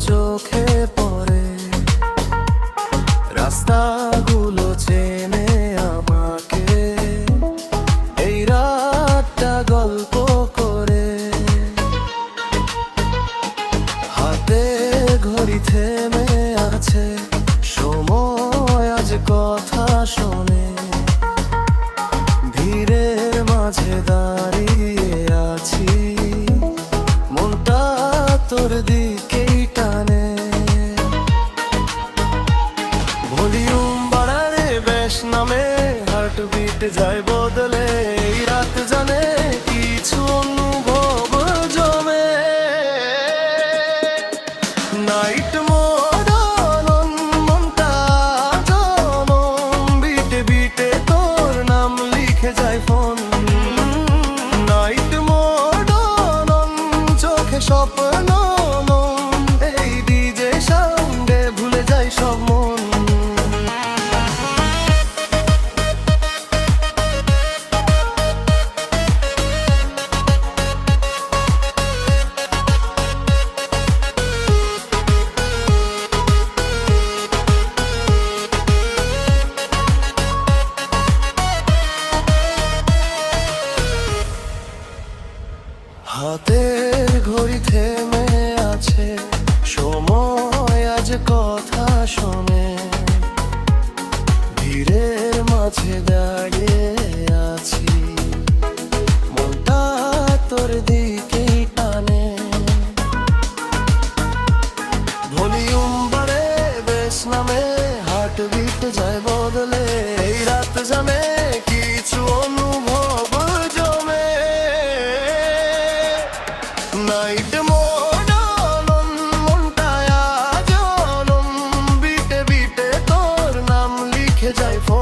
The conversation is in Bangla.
চোখে রাস্তাগুলো চেনে আমাকে। গল্প করে। হাতে ঘড়ি থেমে আছে, সময় আজ কথা শোনে। ভিড়ের মাঝে দা বাড়ারে বেশ নামে হার্টবিট যায় বদলে। হাতের ঘড়ি থেমে আছে, সময় আজ কথা শোনে। ভিড়ের মাঝে দাঁড়িয়ে আছি, মনটা তোর দিকেই টানে। ভলিউম বাড়ে, বেশ নামে হার্ট বিট যায় জনম বিটে বিটে